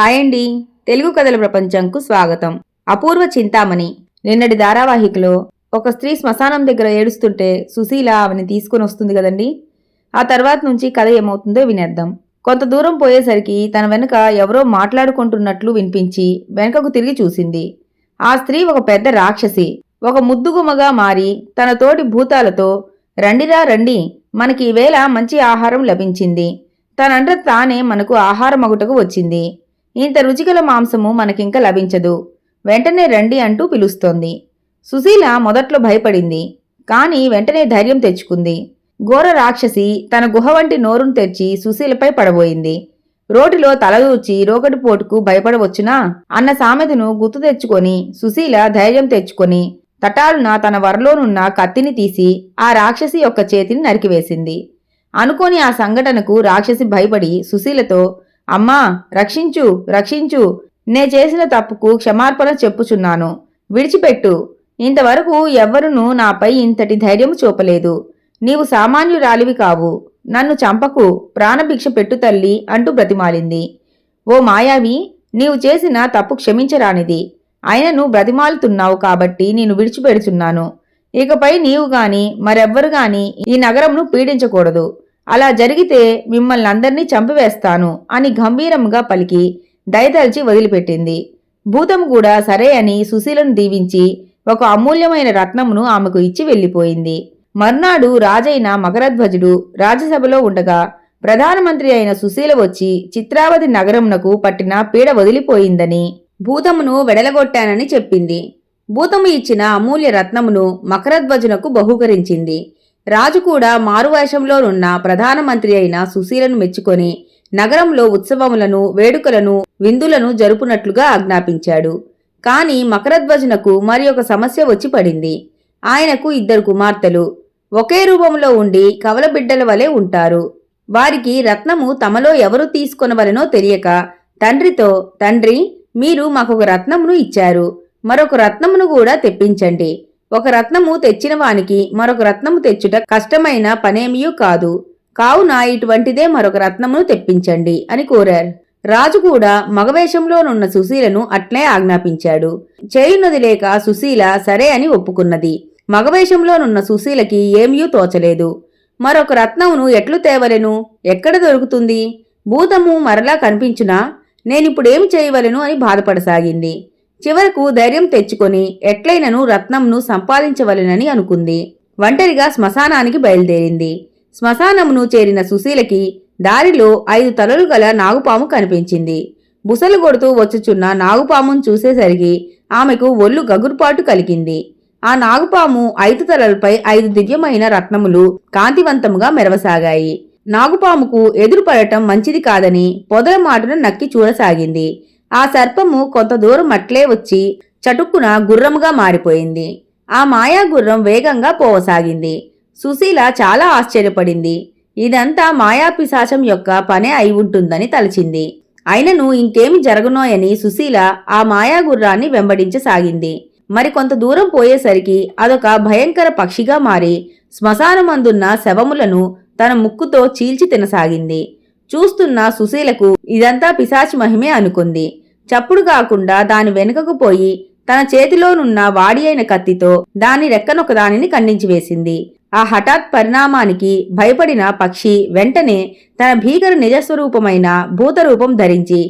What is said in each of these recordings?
Hi అండి. తెలుగు కథల ప్రపంచంకు స్వాగతం. అపూర్వ చింతామణి. నిన్నటి ధారావాహికలో ఒక స్త్రీ శ్మశానం దగ్గర ఏడుస్తుంటే సుశీల ఆమెని తీసుకుని వస్తుంది కదండి. ఆ తర్వాత నుంచి కథ ఏమవుతుందో వినేద్దాం. కొంత దూరం పోయేసరికి తన వెనుక ఎవరో మాట్లాడుకుంటున్నట్లు వినిపించి వెనుకకు తిరిగి చూసింది. ఆ స్త్రీ ఒక పెద్ద రాక్షసి. ఒక ముద్దుగుమగా మారి తన తోటి భూతాలతో రండిరా రండి. మనకి ఈవేళ మంచి ఆహారం లభించింది. తనంట తానే మనకు ఆహారం అగుటకు వచ్చింది. ఇంత రుచిగల మాంసము మనకింక లభించదు. వెంటనే రండి అంటూ పిలుస్తోంది. సుశీల మొదట్లో భయపడింది. కానీ వెంటనే ధైర్యం తెచ్చుకుంది. ఘోర రాక్షసి తన గుహ వంటి నోరును తెరిచి సుశీలపై పడబోయింది. రోటిలో తలదూచి రోకటిపోటుకు భయపడవచ్చునా? అన్న సామెతను గుర్తు తెచ్చుకొని సుశీల ధైర్యం తెచ్చుకొని తటాలున తన వరలోనున్న కత్తిని తీసి ఆ రాక్షసి యొక్క చేతిని నరికివేసింది. అనుకోని ఆ సంఘటనకు రాక్షసి భయపడి సుశీలతో అమ్మా రక్షించు రక్షించు. నే చేసిన తప్పుకు క్షమార్పణ చెప్పుచున్నాను. విడిచిపెట్టు. ఇంతవరకు ఎవ్వరునూ నాపై ఇంతటి ధైర్యం చూపలేదు. నీవు సామాన్యురాలివి కావు. నన్ను చంపకు ప్రాణభిక్ష పెట్టు తల్లి అంటూ బ్రతిమాలింది. ఓ మాయావి నీవు చేసిన తప్పు క్షమించరానిది. ఆయనను బ్రతిమాలుతున్నావు కాబట్టి నేను విడిచిపెడుచున్నాను. ఇకపై నీవు గాని మరెవ్వరు గాని ఈ నగరంను పీడించకూడదు. అలా జరిగితే మిమ్మల్ని అందరినీ చంపివేస్తాను అని గంభీరంగా పలికి దయతలిచి వదిలిపెట్టింది. భూతం కూడా సరే అని సుశీలను దీవించి ఒక అమూల్యమైన రత్నమును ఆమెకు ఇచ్చి వెళ్ళిపోయింది. మర్నాడు రాజైన మకరధ్వజుడు రాజ్యసభలో ఉండగా ప్రధానమంత్రి అయిన సుశీల వచ్చి చిత్రావతి నగరమునకు పట్టిన పీడ వదిలిపోయిందని భూతమును వెడలగొట్టానని చెప్పింది. భూతము ఇచ్చిన అమూల్య రత్నమును మకరధ్వజునకు బహూకరించింది. రాజు కూడా మారువేషంలోనున్న ప్రధానమంత్రి అయిన సుశీలను మెచ్చుకొని నగరంలో ఉత్సవములను వేడుకలను విందులను జరుపునట్లుగా ఆజ్ఞాపించాడు. కాని మకరధ్వజునకు మరి ఒక సమస్య వచ్చి పడింది. ఆయనకు ఇద్దరు కుమార్తెలు. ఒకే రూపంలో ఉండి కవలబిడ్డల వలె ఉంటారు. వారికి రత్నము తమలో ఎవరు తీసుకొనవలనో తెలియక తండ్రితో తండ్రి మీరు మాకొక రత్నమును ఇచ్చారు. మరొక రత్నమును కూడా తెప్పించండి. ఒక రత్నము తెచ్చిన వానికి మరొక రత్నము తెచ్చుట కష్టమైన పనేమియూ కాదు. కావున ఇటువంటిదే మరొక రత్నమును తెప్పించండి అని కోరారు. రాజు కూడా మగవేషంలోనున్న సుశీలను అట్లే ఆజ్ఞాపించాడు. చేయున్నది లేక సుశీల సరే అని ఒప్పుకున్నది. మగవేషంలోనున్న సుశీలకి ఏమీ తోచలేదు. మరొక రత్నమును ఎట్లు తేవలెను? ఎక్కడ దొరుకుతుంది? భూతము మరలా కనిపించునా? నేనిప్పుడేమి చేయవలెను అని బాధపడసాగింది. చివరకు ధైర్యం తెచ్చుకొని ఎట్లయినను రత్నంను సంపాదించవలెనని అనుకుంది. ఒంటరిగా శ్మశానానికి బయలుదేరింది. శ్మశానమును చేరిన సుశీలకి దారిలో ఐదు తలలు గల నాగుపాము కనిపించింది. బుసలు కొడుతూ వచ్చుచున్న నాగుపామును చూసేసరికి ఆమెకు ఒళ్ళు గగురుపాటు కలిగింది. ఆ నాగుపాము ఐదు తలలపై ఐదు దివ్యమైన రత్నములు కాంతివంతముగా మెరవసాగాయి. నాగుపాముకు ఎదురుపడటం మంచిది కాదని పొదల మాటను నక్కి చూడసాగింది. ఆ సర్పము కొంత దూరం అట్లే వచ్చి చటుక్కున గుర్రముగా మారిపోయింది. ఆ మాయా గుర్రం వేగంగా పోవసాగింది. సుశీల చాలా ఆశ్చర్యపడింది. ఇదంతా మాయాపిశాచం యొక్క పనే అయి ఉంటుందని తలచింది. అయినను ఇంకేమి జరగనోయని సుశీల ఆ మాయా గుర్రాన్ని వెంబడించసాగింది. మరి కొంత దూరం పోయేసరికి అదొక భయంకర పక్షిగా మారి శ్మశానమందున్న శవములను తన ముక్కుతో చీల్చి తినసాగింది. చూస్తున్న సుశీలకు ఇదంతా పిశాచి మహిమే అనుకుంది. చప్పుడు కాకుండా దాని వెనుకకు పోయి తన చేతిలోనున్న వాడి అయిన కత్తితో దాని రెక్కనొక దానిని ఖండించి వేసింది. ఆ హఠాత్ పరిణామానికి భయపడిన పక్షి వెంటనే తన భీకర నిజస్వరూపమైన భూతరూపం ధరించి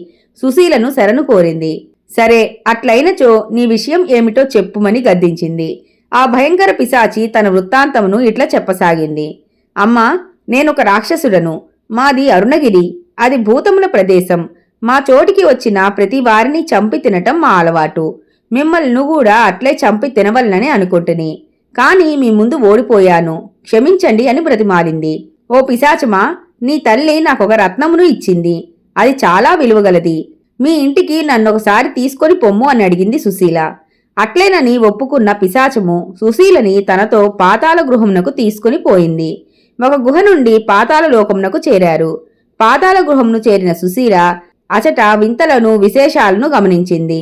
సుశీలను శరణు కోరింది. సరే అట్లయినచో నీ విషయం ఏమిటో చెప్పుమని గద్దించింది. ఆ భయంకర పిశాచి తన వృత్తాంతమును ఇట్లా చెప్పసాగింది. అమ్మా నేనొక రాక్షసుడను. మాది అరుణగిరి అది భూతముల ప్రదేశం. మా చోటికి వచ్చిన ప్రతి వారిని చంపి తినటం మా అలవాటు. మిమ్మల్ని కూడా అట్లే చంపి తినవలనని అనుకుంటుని. కానీ మీ ముందు ఓడిపోయాను. క్షమించండి అని బ్రతిమాలింది. ఓ పిశాచమా నీ తల్లి నాకొక రత్నమును ఇచ్చింది. అది చాలా విలువగలది. మీ ఇంటికి నన్నొకసారి తీసుకొని పొమ్ము అని అడిగింది సుశీల. అట్లేనని ఒప్పుకున్న పిశాచము సుశీలని తనతో పాతాళ గృహమునకు తీసుకుని పోయింది. ఒక గుహ నుండి పాతాల లోకమునకు చేరారు. పాతాళ గృహమును చేరిన సుశీల అచట వింతలను విశేషాలను గమనించింది.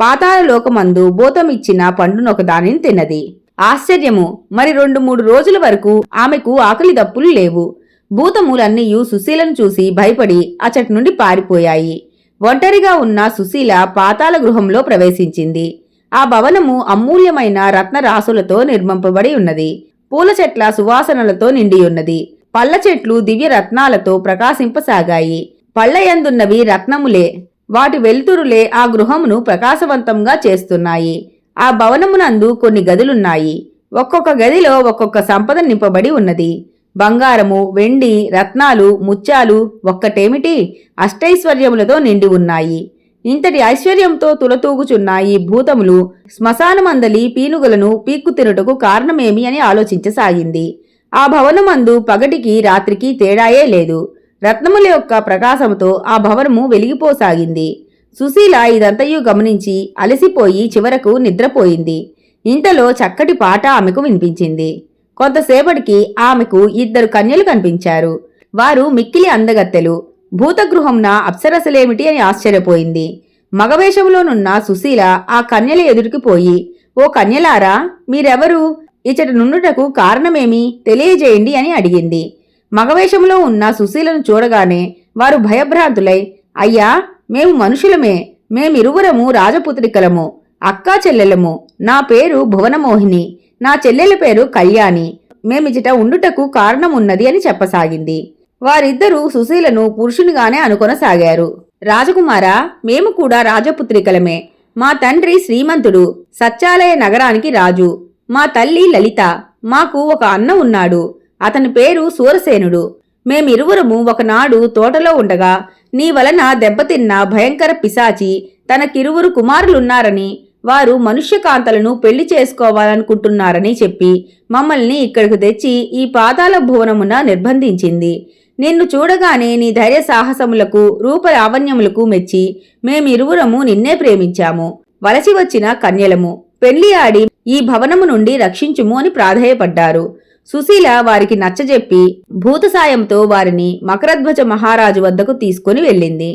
పాతాల లోకమందు భూతమిచ్చిన పండునొక దానిని తిన్నది. ఆశ్చర్యము! మరి రెండు మూడు రోజుల వరకు ఆమెకు ఆకలి దప్పులు లేవు. భూతములన్నీయు సుశీలను చూసి భయపడి అచటి నుండి పారిపోయాయి. ఒంటరిగా ఉన్న సుశీల పాతాళ గృహంలో ప్రవేశించింది. ఆ భవనము అమూల్యమైన రత్న రాసులతో నిర్మింపబడి ఉన్నది. పూల చెట్ల సువాసనలతో నిండి ఉన్నది పళ్ళ చెట్లు దివ్య రత్నాలతో ప్రకాశింపసాగాయి. పళ్ళయందున్నవి రత్నములే. వాటి వెలుతురులే ఆ గృహమును ప్రకాశవంతంగా చేస్తున్నాయి. ఆ భవనమునందు కొన్ని గదులున్నాయి. ఒక్కొక్క గదిలో ఒక్కొక్క సంపద నింపబడి ఉన్నది. బంగారము వెండి రత్నాలు ముత్యాలు ఒక్కటేమిటి? అష్టైశ్వర్యములతో నిండి ఉన్నాయి. ఇంతటి ఐశ్వర్యంతో తులతూగుచున్న ఈ భూతములు శ్మశానమందలి పీనుగలను పీక్కు తినుటకు కారణమేమి అని ఆలోచించసాగింది. ఆ భవనమందు పగటికి రాత్రికి తేడాయే లేదు. రత్నముల యొక్క ప్రకాశముతో ఆ భవనము వెలిగిపోసాగింది. సుశీల ఇదంతయు గమనించి అలసిపోయి చివరకు నిద్రపోయింది. ఇంతలో చక్కటి పాట ఆమెకు వినిపించింది. కొంతసేపటికి ఆమెకు ఇద్దరు కన్యలు కనిపించారు. వారు మిక్కిలి అందగత్తెలు. భూతగృహంన అప్సరసలేమిటి అని ఆశ్చర్యపోయింది. మగవేషంలోనున్న సుశీల ఆ కన్యల ఎదుటికి పోయి ఓ కన్యలారా మీరెవరు? ఇచ్చట నుండుటకు కారణమేమి? తెలియజేయండి అని అడిగింది. మగవేషంలో ఉన్న సుశీలను చూడగానే వారు భయభ్రాంతులై అయ్యా మేము మనుషులమే. మేమిరువురము రాజపుత్రికలము అక్కా చెల్లెలము. నా పేరు భువనమోహిని. నా చెల్లెల పేరు కళ్యాణి. మేమిచట ఉండుటకు కారణమున్నది అని చెప్పసాగింది. వారిద్దరూ సుశీలను పురుషునిగానే అనుకొనసాగారు. రాజకుమార మేము కూడా రాజపుత్రికలమే. మా తండ్రి శ్రీమంతుడు సత్యాలయ నగరానికి రాజు. మా తల్లి లలిత. మాకు ఒక అన్న ఉన్నాడు. అతని పేరు సూరసేనుడు మేమిరువురము ఒకనాడు తోటలో ఉండగా నీ వలన దెబ్బతిన్న భయంకర పిశాచి తనకిరువురు కుమారులున్నారని వారు మనుష్యకాంతలను పెళ్ళి చేసుకోవాలనుకుంటున్నారని చెప్పి మమ్మల్ని ఇక్కడికి తెచ్చి ఈ పాతాల భువనమున నిర్బంధించింది. నిన్ను చూడగానే నీ ధైర్య సాహసములకు రూప లావణ్యములకు మెచ్చి మేమిరువురము నిన్నే ప్రేమించాము. వలసి వచ్చిన కన్యలము పెళ్ళి ఆడి ఈ భవనము నుండి రక్షించుము అని ప్రాధేయపడ్డారు. సుశీల వారికి నచ్చజెప్పి భూత సాయంతో వారిని మకరధ్వజ మహారాజు వద్దకు తీసుకుని వెళ్ళింది.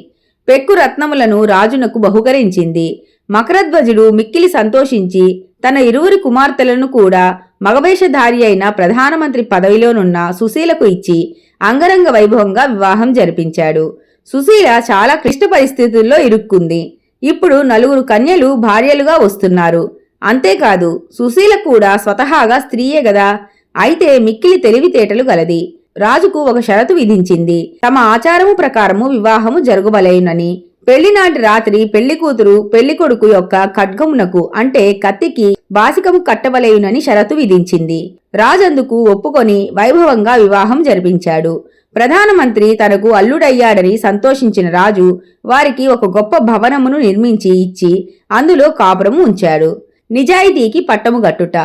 పెక్కు రత్నములను రాజునకు బహుకరించింది. మకరధ్వజుడు మిక్కిలి సంతోషించి తన ఇరువురి కుమార్తెలను కూడా మగవేషధారి అయిన ప్రధానమంత్రి పదవిలోనున్న సుశీలకు ఇచ్చి అంగరంగ వైభవంగా వివాహం జరిపించాడు. సుశీల చాలా క్లిష్ట పరిస్థితుల్లో ఇరుక్కుంది. ఇప్పుడు నలుగురు కన్యలు భార్యలుగా వస్తున్నారు. అంతేకాదు సుశీల కూడా స్వతహాగా స్త్రీయే గదా. అయితే మిక్కిలి తెలివితేటలు గలది. రాజుకు ఒక షరతు విధించింది. తమ ఆచారము ప్రకారము వివాహము జరుగువలేనని పెళ్ళినాటి రాత్రి పెళ్ళి కూతురు పెళ్ళి కొడుకు యొక్క ఖడ్గమునకు అంటే కత్తికి బాసికము కట్టవలేయునని షరతు విధించింది. రాజందుకు ఒప్పుకొని వైభవంగా వివాహం జరిపించాడు. ప్రధానమంత్రి తనకు అల్లుడయ్యాడని సంతోషించిన రాజు వారికి ఒక గొప్ప భవనమును నిర్మించి ఇచ్చి అందులో కాపురము ఉంచాడు. నిజాయితీకి పట్టము గట్టుట.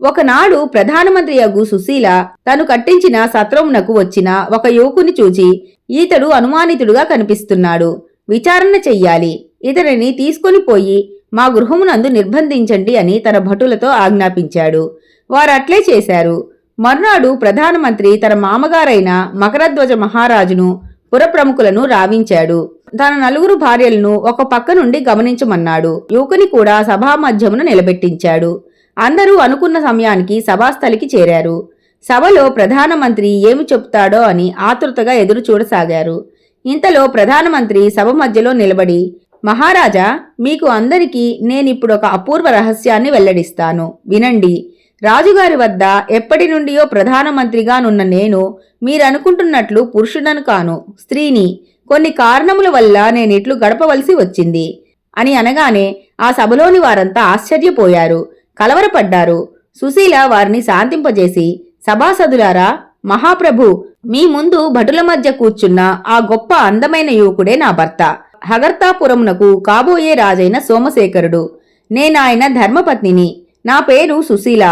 ఒకనాడు ప్రధానమంత్రి అగు సుశీల తను కట్టించిన సత్రమునకు వచ్చిన ఒక యువకుని చూచి ఈతడు అనుమానితుడుగా కనిపిస్తున్నాడు. విచారణ చెయ్యాలి. ఇతనిని తీసుకొని పోయి మా గృహమునందు నిర్బంధించండి అని తన భటులతో ఆజ్ఞాపించాడు. వారు అట్లే చేశారు. మర్నాడు ప్రధానమంత్రి తన మామగారైన మకరధ్వజ మహారాజును పురప్రముఖులను రావించాడు. తన నలుగురు భార్యలను ఒక పక్క నుండి గమనించమన్నాడు. యువకుని కూడా సభామధ్యమును నిలబెట్టించాడు. అందరూ అనుకున్న సమయానికి సభాస్థలికి చేరారు. సభలో ప్రధానమంత్రి ఏమి చెప్తాడో అని ఆతృతగా ఎదురు చూడసాగారు ఇంతలో ప్రధానమంత్రి సభ మధ్యలో నిలబడి మహారాజా మీకు అందరికీ నేనిప్పుడు ఒక అపూర్వ రహస్యాన్ని వెల్లడిస్తాను. వినండి. రాజుగారి వద్ద ఎప్పటి నుండియో ప్రధానమంత్రిగానున్న నేను మీరనుకుంటున్నట్లు పురుషుడను కాను స్త్రీని. కొన్ని కారణముల వల్ల నేనిట్లు గడపవలసి వచ్చింది. అని అనగానే ఆ సభలోని వారంతా ఆశ్చర్యపోయారు. కలవరపడ్డారు. సుశీల వారిని శాంతింపజేసి సభాసదులారా మహాప్రభు మీ ముందు భటుల మధ్య కూర్చున్న ఆ గొప్ప అందమైన యువకుడే నా భర్త. హగర్తాపురమునకు కాబోయే రాజైన సోమశేఖరుడు. నేనాయన ధర్మపత్నిని. నా పేరు సుశీల.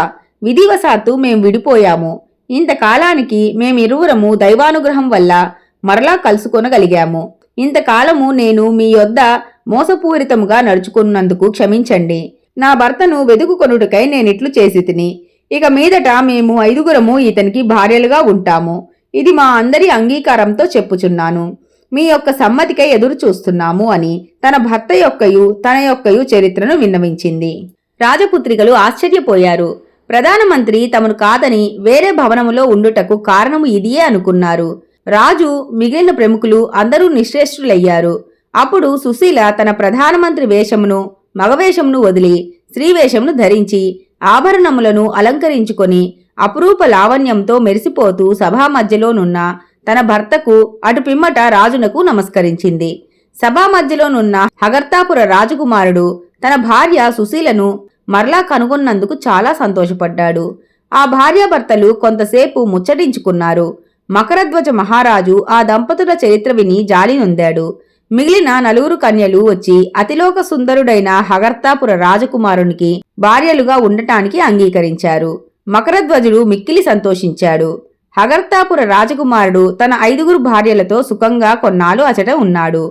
విధివశాత్తు మేం విడిపోయాము. ఇంతకాలానికి మేమిరువురము దైవానుగ్రహం వల్ల మరలా కలుసుకొనగలిగాము. ఇంతకాలము నేను మీ యొద్ద మోసపూరితముగా నడుచుకున్నందుకు క్షమించండి. నా భర్తను వెదుకుకొనుటకై నేనిట్లు చేసి తిని ఇక మీదట మేము ఐదుగురము ఇతనికి భార్యలుగా ఉంటాము. ఇది మా అందరి అంగీకారంతో చెప్పుచున్నాను. మీ యొక్క సమ్మతికై ఎదురు చూస్తున్నాము అని తన భర్త యొక్కయు తన యొక్కయు చరిత్రను విన్నవించింది. రాజపుత్రికలు ఆశ్చర్యపోయారు. ప్రధానమంత్రి తమను కాదని వేరే భవనములో ఉండుటకు కారణము ఇదియే అనుకున్నారు. రాజు మిగిలిన ప్రముఖులు అందరూ నిశ్రేష్ఠులయ్యారు అప్పుడు సుశీల తన ప్రధానమంత్రి వేషమును మగవేషమును వదిలి స్త్రీవేషమును ధరించి ఆభరణములను అలంకరించుకొని అపురూప లావణ్యంతో మెరిసిపోతూ సభా మధ్యలోనున్న తన భర్తకు అటు పిమ్మట రాజునకు నమస్కరించింది. సభా మధ్యలోనున్న హగర్తాపుర రాజకుమారుడు తన భార్య సుశీలను మరలా కనుగొన్నందుకు చాలా సంతోషపడ్డాడు. ఆ భార్యాభర్తలు కొంతసేపు ముచ్చటించుకున్నారు. మకరధ్వజ మహారాజు ఆ దంపతుల చరిత్ర విని జాలి నొందాడు. మిగిలిన నలుగురు కన్యలు వచ్చి అతిలోక సుందరుడైన హగర్తాపుర రాజకుమారునికి భార్యలుగా ఉండటానికి అంగీకరించారు. మకరధ్వజుడు మిక్కిలి సంతోషించాడు. హగర్తాపుర రాజకుమారుడు తన ఐదుగురు భార్యలతో సుఖంగా కొన్నాళ్ళు అచట ఉన్నాడు.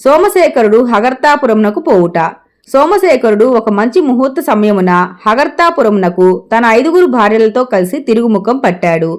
సోమశేఖరుడు హగర్తాపురంనకు పోవుట సోమశేఖరుడు ఒక మంచి ముహూర్త సమయమున హగర్తాపురమునకు తన ఐదుగురు భార్యలతో కలిసి తిరుగుముఖం పట్టాడు.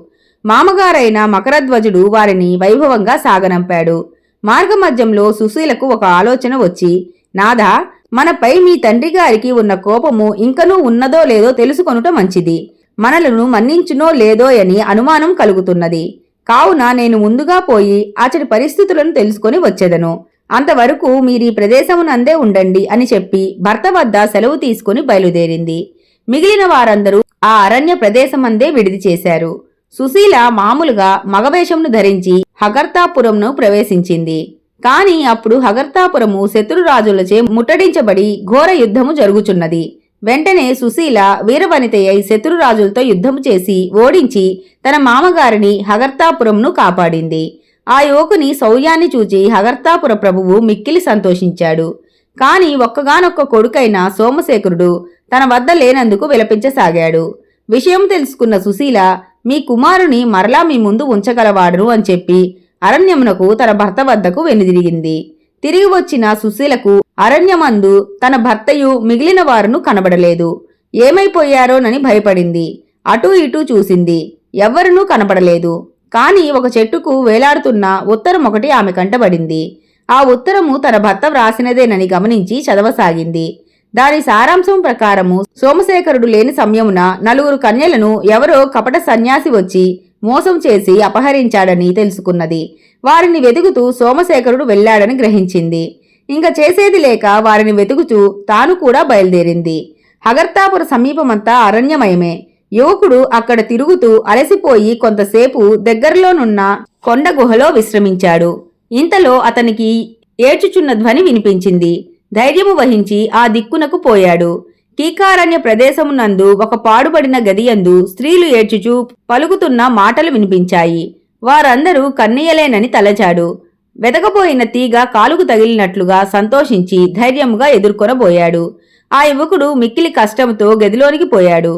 మామగారైన మకరధ్వజుడు వారిని వైభవంగా సాగనంపాడు. మార్గమధ్యంలో సుశీలకు ఒక ఆలోచన వచ్చి నాదా మనపై మీ తండ్రి గారికి ఉన్న కోపము ఇంకనూ ఉన్నదో లేదో తెలుసుకొనుట మంచిది. మనలను మన్నించునో లేదో అని అనుమానం కలుగుతున్నది. కావున నేను ముందుగా పోయి అతడి పరిస్థితులను తెలుసుకొని వచ్చేదను. అంతవరకు మీరు ఈ ప్రదేశమునందే ఉండండి అని చెప్పి భర్త వద్ద సెలవు తీసుకుని బయలుదేరింది. మిగిలిన వారందరూ ఆ అరణ్య ప్రదేశమందే విడిది చేశారు. సుశీల మామూలుగా మగవేషంను ధరించి హగర్తాపురంను ప్రవేశించింది. కాని అప్పుడు హగర్తాపురము శత్రురాజులచే ముట్టడించబడి ఘోర యుద్ధము జరుగుచున్నది. వెంటనే సుశీల వీరవనితయ్యై శత్రురాజులతో యుద్ధము చేసి ఓడించి తన మామగారిని హగర్తాపురంను కాపాడింది. ఆ యువకుని శౌర్యాన్ని చూచి హగర్తాపుర ప్రభువు మిక్కిలి సంతోషించాడు. కాని ఒక్కగానొక్క కొడుకైన సోమశేఖరుడు తన వద్ద లేనందుకు విలపించసాగాడు. విషయం తెలుసుకున్న సుశీల మీ కుమారుని మరలా మీ ముందు ఉంచగలవాడును అని చెప్పి అరణ్యమునకు తన భర్త వద్దకు వెనుదిరిగింది. తిరిగి వచ్చిన సుశీలకు అరణ్యమందు తన భర్తయు మిగిలిన వారును కనబడలేదు. ఏమైపోయారోనని భయపడింది. అటూ ఇటూ చూసింది. ఎవ్వరునూ కనబడలేదు. కాని ఒక చెట్టుకు వేలాడుతున్న ఉత్తరం ఒకటి ఆమె కంటబడింది. ఆ ఉత్తరము తన భర్త వ్రాసినదేనని గమనించి చదవసాగింది. దాని సారాంశం ప్రకారము సోమశేఖరుడు లేని సమయమున నలుగురు కన్యలను ఎవరో కపట సన్యాసి వచ్చి మోసం చేసి అపహరించాడని తెలుసుకున్నది. వారిని వెతుకుతూ సోమశేఖరుడు వెళ్ళాడని గ్రహించింది. ఇంక చేసేది లేక వారిని వెతుకుతూ తాను కూడా బయలుదేరింది. హగర్తాపుర సమీపమంతా అరణ్యమయమే. యువకుడు అక్కడ తిరుగుతూ అలసిపోయి కొంతసేపు దగ్గరలోనున్న కొండ గుహలో విశ్రమించాడు. ఇంతలో అతనికి ఏడ్చుచున్న ధ్వని వినిపించింది. ధైర్యము వహించి ఆ దిక్కునకు పోయాడు. కీకారణ్య ప్రదేశమునందు ఒక పాడుబడిన గదియందు స్త్రీలు ఏడ్చుచూ పలుకుతున్న మాటలు వినిపించాయి. వారందరూ కన్నయ్యలేనని తలచాడు. వెదకబోయిన తీగ కాలుకు తగిలినట్లుగా సంతోషించి ధైర్యముగా ఎదుర్కొనబోయాడు. ఆ యువకుడు మిక్కిలి కష్టంతో గదిలోనికి పోయాడు.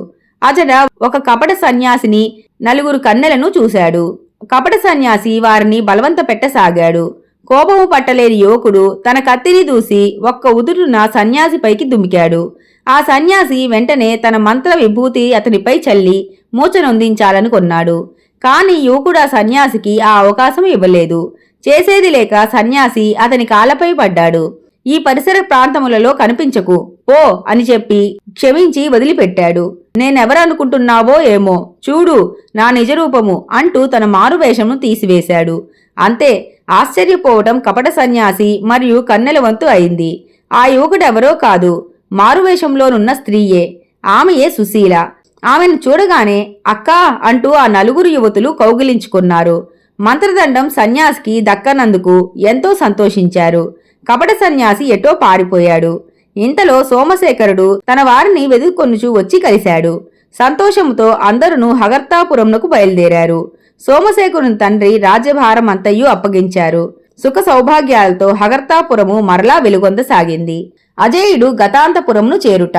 అతడ ఒక కపట సన్యాసిని నలుగురు కన్నెలను చూశాడు. కపట సన్యాసి వారిని బలవంత పెట్టసాగాడు. కోపము పట్టలేని యువకుడు తన కత్తిని దూసి ఒక్క ఉదురున సన్యాసిపైకి దుమికాడు. ఆ సన్యాసి వెంటనే తన మంత్ర విభూతి అతనిపై చల్లి మూచనొందించాలనుకున్నాడు కాని యువకుడు ఆ సన్యాసికి ఆ అవకాశం ఇవ్వలేదు. చేసేది లేక సన్యాసి అతని కాలపై పడ్డాడు. ఈ పరిసర ప్రాంతములలో కనిపించకు. ఓ అని చెప్పి క్షమించి వదిలిపెట్టాడు. నేనెవరనుకుంటున్నావో ఏమో చూడు నా నిజరూపము అంటూ తన మారువేషమును తీసివేశాడు. అంతే ఆశ్చర్యపోవటం కపట సన్యాసి మరియు కన్నెల వంతు అయింది. ఆ యువకుడెవరో కాదు మారువేషంలోనున్న స్త్రీయే. ఆమెయే సుశీల. ఆమెను చూడగానే అక్కా అంటూ ఆ నలుగురు యువతులు కౌగిలించుకున్నారు. మంత్రదండం సన్యాసికి దక్కనందుకు ఎంతో సంతోషించారు. కపట సన్యాసి ఎటో పారిపోయాడు. ఇంతలో సోమశేఖరుడు తన వారిని వెదుకొనుచూ వచ్చి కలిశాడు. సంతోషముతో అందరూ హగర్తాపురంనకు బయలుదేరారు. సోమశేఖరుని తండ్రి రాజ్యభారం అంతయు అప్పగించారు. సుఖ సౌభాగ్యాలతో హగర్తాపురము మరలా వెలుగొందసాగింది. అజయుడు గతాంతపురమును చేరుట.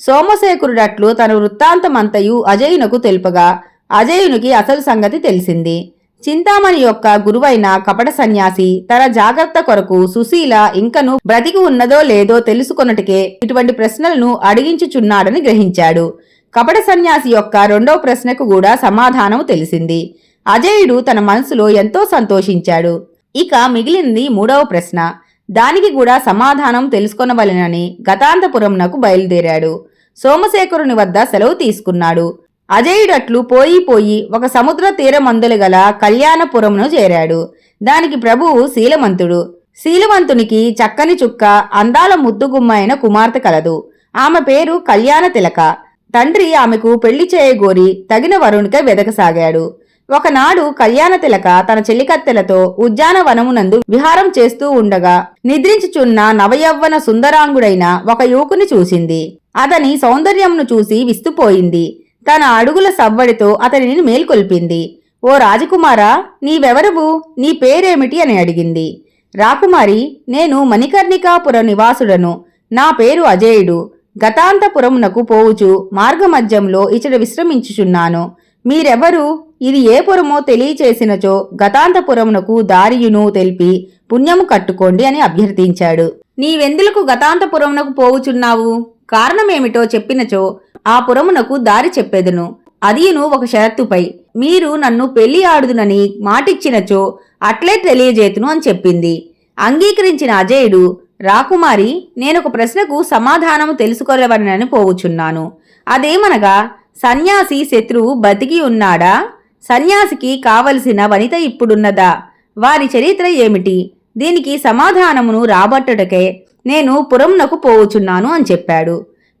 సోమశేఖరుడట్లు తన వృత్తాంతమంతయు అజయునకు తెలుపగా అజయునికి అసలు సంగతి తెలిసింది. చింతామణి యొక్క గురువైన కపట సన్యాసి తన జాగ్రత్త కొరకు సుశీల ఇంకను బ్రతికి ఉన్నదో లేదో తెలుసుకొనటికే ఇటువంటి ప్రశ్నలను అడిగించుచున్నాడని గ్రహించాడు. కపట సన్యాసి యొక్క రెండో ప్రశ్నకు కూడా సమాధానం తెలిసింది. అజయుడు తన మనసులో ఎంతో సంతోషించాడు. ఇక మిగిలింది మూడవ ప్రశ్న. దానికి కూడా సమాధానం తెలుసుకొనవలెనని గతాంతపురంనకు బయలుదేరాడు. సోమశేఖరుని వద్ద సెలవు తీసుకున్నాడు. అజయుడట్లు పోయి పోయి ఒక సముద్ర తీరమందులు గల కళ్యాణపురమును చేరాడు. దానికి ప్రభువు శీలమంతుడు. శీలవంతునికి చక్కని చుక్క అందాల ముద్దుగుమ్మ అయిన కుమార్తె కలదు. ఆమె పేరు కళ్యాణ తిలక. తండ్రి ఆమెకు పెళ్ళి చేయగోరి తగిన వరుణికై వెదకసాగాడు. ఒకనాడు కళ్యాణ తిలక తన చెల్లికత్తెలతో ఉద్యానవనమునందు విహారం చేస్తూ ఉండగా నిద్రించుచున్న నవయవ్వన సుందరాంగుడైన ఒక యువకుని చూసింది. అతని సౌందర్యంను చూసి విస్తుపోయింది. తన అడుగుల సవ్వడితో అతనిని మేల్కొల్పింది. ఓ రాజకుమారా నీవెవరవు? నీ పేరేమిటి? అని అడిగింది. రాకుమారి నేను మణికర్ణికాపుర నివాసుడను. నా పేరు అజేయుడు. గతాంతపురమునకు పోవుచు మార్గమధ్యంలో ఇచట విశ్రమించుచున్నాను. మీరెవరు? ఇది ఏ పురమో తెలియచేసినచో గతాంతపురమునకు దారియును తెలిపి పుణ్యము కట్టుకోండి అని అభ్యర్థించాడు. నీవెందులకు గతాంతపురమునకు పోవుచున్నావు? కారణమేమిటో చెప్పినచో ఆ పురమునకు దారి చెప్పెదను. అదియును ఒక షరత్తుపై మీరు నన్ను పెళ్ళి ఆడుదునని మాటిచ్చినచో అట్లే తెలియజేతును అని చెప్పింది. అంగీకరించిన అజయుడు రాకుమారి నేనొక ప్రశ్నకు సమాధానము తెలుసుకోలేవనని పోవుచున్నాను. అదేమనగా సన్యాసి శత్రువు బతికి ఉన్నాడా? సన్యాసికి కావలసిన వనిత ఇప్పుడున్నదా? వారి చరిత్ర ఏమిటి? దీనికి సమాధానమును రాబట్టుటకే నేను పురంనకు పోవుచున్నాను అని చెప్పాడు.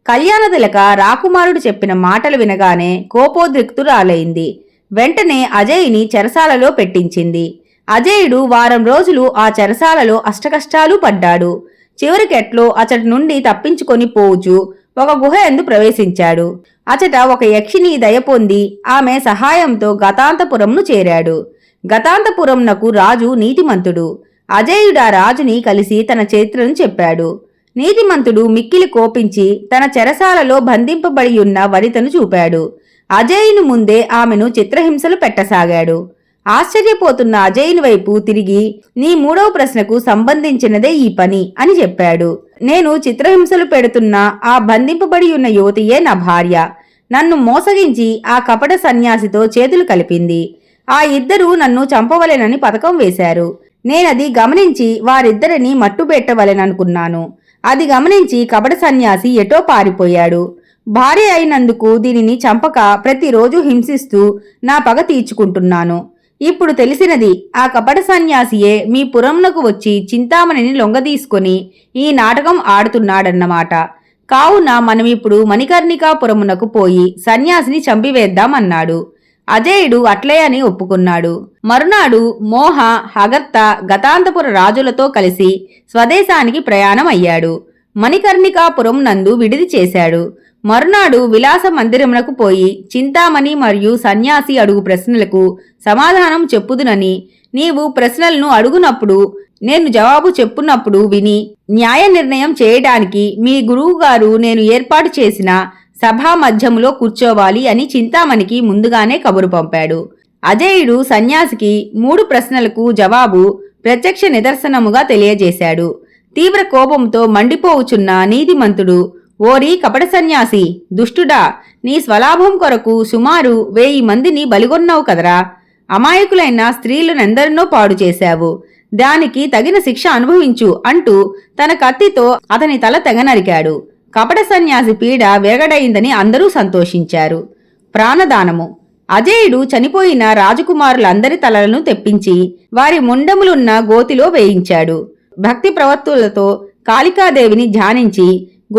కళ్యాణతిలక రాకుమారుడు చెప్పిన మాటలు వినగానే కోపోద్రిక్తురాలైంది. వెంటనే అజయ్ని చెరసాలలో పెట్టించింది. అజయుడు వారం రోజులు ఆ చెరసాలలో అష్టకష్టాలు పడ్డాడు. చివరికెట్లో అచటి నుండి తప్పించుకొని పోవుచు ఒక గుహ ఎందు ప్రవేశించాడు. అచట ఒక యక్షిని దయ పొంది ఆమె సహాయంతో గతాంతపురంను చేరాడు. గతాంతపురంనకు రాజు నీతిమంతుడు. అజయుడు ఆ రాజుని కలిసి తన చరిత్రను చెప్పాడు. నీతిమంతుడు మిక్కిలి కోపించి తన చెరసాలలో బంధింపబడి ఉన్న వనితను చూపాడు. అజయుని ముందే ఆమెను చిత్రహింసలు పెట్టసాగాడు. ఆశ్చర్యపోతున్న అజయుని వైపు తిరిగి నీ మూడవ ప్రశ్నకు సంబంధించినదే ఈ పని అని చెప్పాడు. నేను చిత్రహింసలు పెడుతున్న ఆ బంధింపబడి ఉన్న యువతియే నా భార్య. నన్ను మోసగించి ఆ కపట సన్యాసితో చేతులు కలిపింది. ఆ ఇద్దరూ నన్ను చంపవలెనని పథకం వేశారు. నేనది గమనించి వారిద్దరిని మట్టుబెట్టవలెననుకున్నాను. అది గమనించి కపట సన్యాసి ఎటో పారిపోయాడు. భార్య అయినందుకు దీనిని చంపక ప్రతిరోజు హింసిస్తూ నా పగ తీర్చుకుంటున్నాను. ఇప్పుడు తెలిసినది ఆ కపట సన్యాసియే మీ పురంనకు వచ్చి చింతామణిని లొంగదీసుకొని ఈ నాటకం ఆడుతున్నాడన్నమాట. కావున మనమిప్పుడు మణికర్ణికాపురమునకు పోయి సన్యాసిని చంపివేద్దామన్నాడు. అజయుడు అట్లే అని ఒప్పుకున్నాడు. మరునాడు మోహ హగర్త గతాంతపుర రాజులతో కలిసి స్వదేశానికి ప్రయాణం అయ్యాడు మణికర్ణికాపురం నందు విడిది చేశాడు. మరునాడు విలాస మందిరమునకు పోయి చింతామణి మరియు సన్యాసి అడుగు ప్రశ్నలకు సమాధానం చెప్పుదునని నీవు ప్రశ్నలను అడుగునప్పుడు నేను జవాబు చెప్పున్నప్పుడు విని న్యాయ నిర్ణయం చేయడానికి మీ గురువుగారు నేను ఏర్పాటు చేసిన సభా మధ్యములో కూర్చోవాలి అని చింతామణికి ముందుగానే కబురు పంపాడు. అజయుడు సన్యాసికి మూడు ప్రశ్నలకు జవాబు ప్రత్యక్ష నిదర్శనముగా తెలియజేశాడు. తీవ్ర కోపంతో మండిపోవుచున్న నీతిమంతుడు ఓరి కపట సన్యాసి దుష్టుడా నీ స్వలాభం కొరకు సుమారు వెయ్యి మందిని బలిగొన్నావు కదరా. అమాయకులైన స్త్రీలనెందరినో పాడు చేశావు. దానికి తగిన శిక్ష అనుభవించు అంటూ తన కత్తితో అతని తల తెగనరికాడు కపట సన్యాసి పీడ వెగడైందని అందరూ సంతోషించారు. ప్రాణదానము. అజేయుడు చనిపోయిన రాజకుమారులందరి తలలను తెప్పించి వారి ముండములున్న గోతిలో వేయించాడు. భక్తి ప్రవత్తులతో కాళికాదేవిని ధ్యానించి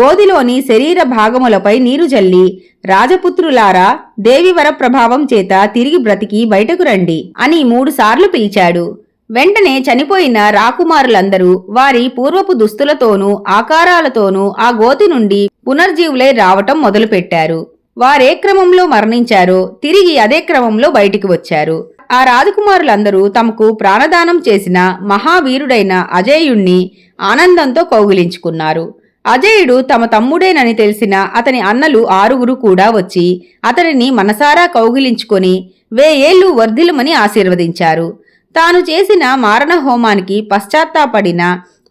గోదిలోని శరీర భాగములపై నీరు జల్లి రాజపుత్రులారా దేవివర ప్రభావం చేత తిరిగి బ్రతికి బయటకు రండి అని మూడుసార్లు పిలిచాడు. వెంటనే చనిపోయిన రాకుమారులందరూ వారి పూర్వపు దుస్తులతోనూ ఆకారాలతోనూ ఆ గోతి నుండి పునర్జీవులై రావటం మొదలుపెట్టారు. వారే క్రమంలో మరణించారో తిరిగి అదే క్రమంలో బయటికి వచ్చారు. ఆ రాజకుమారులందరూ తమకు ప్రాణదానం చేసిన మహావీరుడైన అజేయుణ్ణి ఆనందంతో కౌగిలించుకున్నారు. అజయుడు తమ తమ్ముడేనని తెలిసిన అతని అన్నలు ఆరుగురు కూడా వచ్చి అతనిని మనసారా కౌగిలించుకొని వేయేళ్ళు వర్ధిలుమని ఆశీర్వదించారు. తాను చేసిన మారణ హోమానికి పశ్చాత్తాపడిన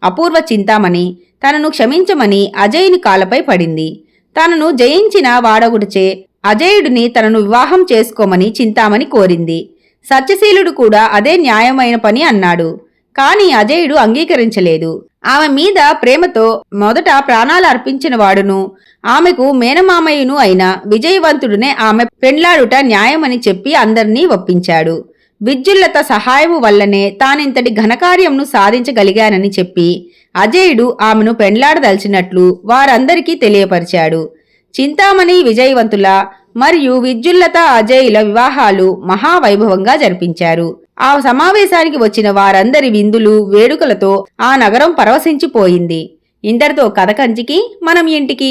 అపూర్వ చింతామణి తనను క్షమించమని అజయుని కాలపై పడింది. తనను జయించిన వాడగుడిచే అజయుడిని తనను వివాహం చేసుకోమని చింతామణి కోరింది. సత్యశీలుడు కూడా అదే న్యాయమైన పని అన్నాడు. కాని అజయుడు అంగీకరించలేదు. ఆమె మీద ప్రేమతో మొదట ప్రాణాలు అర్పించిన వాడును ఆమెకు మేనమామయ్యను అయిన విజయవంతుడునే ఆమె పెండ్లాడుట న్యాయమని చెప్పి అందరినీ ఒప్పించాడు. విద్యుల్లత సహాయము వల్లనే తానింతటి ఘనకార్యంను సాధించగలిగానని చెప్పి అజయుడు ఆమెను పెండ్లాడదలిచినట్లు వారందరికీ తెలియపరిచాడు. చింతామణి విజయవంతుల మరియు విద్యుల్లత అజయుల వివాహాలు మహావైభవంగా జరిపించారు. ఆ సమావేశానికి వచ్చిన వారందరి విందులు వేడుకలతో ఆ నగరం పరవశించిపోయింది. ఇంతటితో కథ కంచికి మనం ఇంటికి